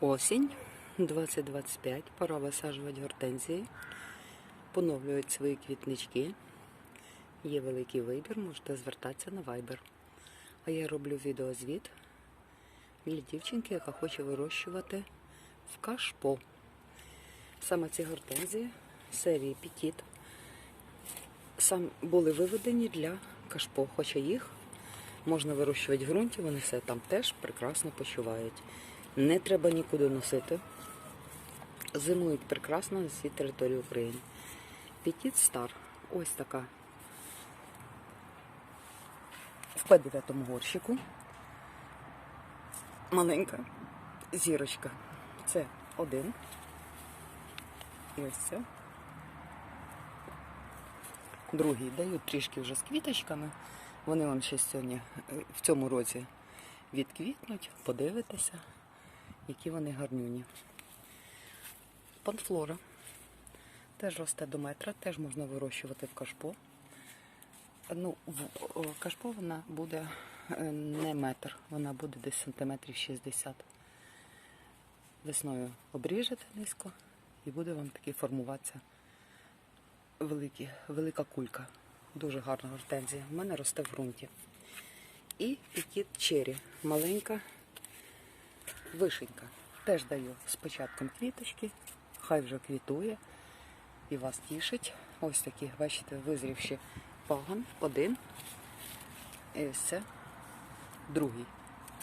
Осінь 2025. Пора висаджувати гортензії. Поновлюють свої квітнички. Є великий вибір, можете звертатися на Viber. А я роблю відеозвіт для дівчинки, яка хоче вирощувати в кашпо. Саме ці гортензії серії Петіт сам були виведені для кашпо, хоча їх можна вирощувати в ґрунті, вони все там теж прекрасно почувають. Не треба нікуди носити. Зимують прекрасно на всій території України. Петіт Стар. Ось така. В П9 горщику. Маленька зірочка. Це один. І ось це. Другий дають трішки вже з квіточками. Вони вам ще сьогодні е, в цьому році відквітнуть, подивитеся, які вони гарнюні. Панфлора теж росте до метра, теж можна вирощувати в кашпо. Ну, в кашпо вона буде е, не метр, вона буде десь сантиметрів 60. Весною обріжете низько і буде вам такий формуватися великі, велика кулька. Дуже гарна гортензія. У мене росте в ґрунті. І пікіт чері. Маленька вишенька. Теж даю з початком квіточки. Хай вже квітує і вас тішить. Ось такі, бачите, визрівші паган. Один. І ось це другий.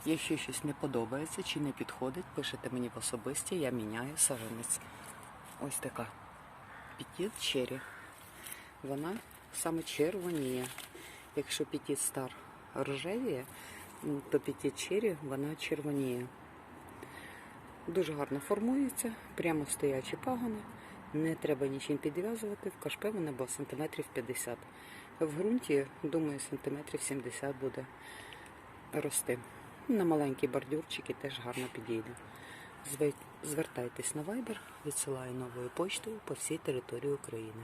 Якщо щось не подобається чи не підходить, пишете мені в особисті, я міняю саженець. Ось така. Пікіт чері вона саме червоніє. Якщо пітіт стар рожевіє, м, то пітіт чері вона червоніє. Дуже гарно формується, прямо стоячі пагони. Не треба нічим підв'язувати. В кашпе вона була сантиметрів 50. В ґрунті, думаю, сантиметрів 70 буде рости. На маленькі бордюрчики теж гарно підійде. Звертайтесь на Viber, відсилаю новою почтою по всій території України.